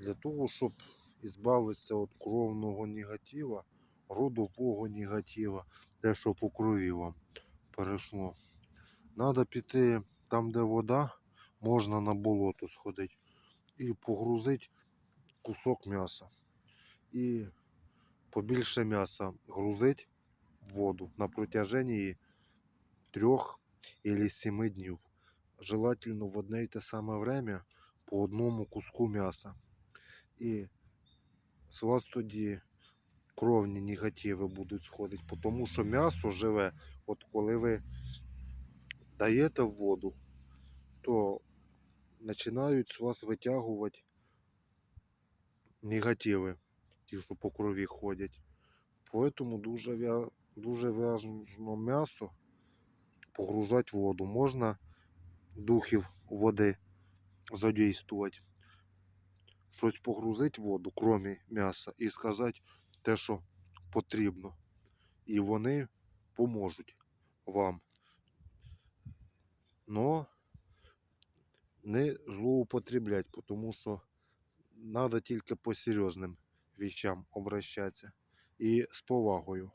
для того, щоб ізбавитися від кровного негатива, родового негатива, те, що по крові вам перейшло. Треба піти там, де вода, можна на болото сходити і погрузити кусок м'яса. І побільше м'яса грузить в воду на протяжении трьох или семи днів. Желательно в одне й те саме время по одному куску м'яса. І з вас тоді кровні негативи будуть сходити, тому що м'ясо живе, от коли ви даєте в воду, то починають з вас витягувати негативи, ті, що по крові ходять. Поэтому дуже, дуже важно м'ясо погружати в воду. Можна духів води задействувати. Щось погрузити в воду, крім м'яса, і сказати те, що потрібно. І вони поможуть вам. Но не злоупотреблять, тому що треба тільки по серйозним вещам обращатися і з повагою.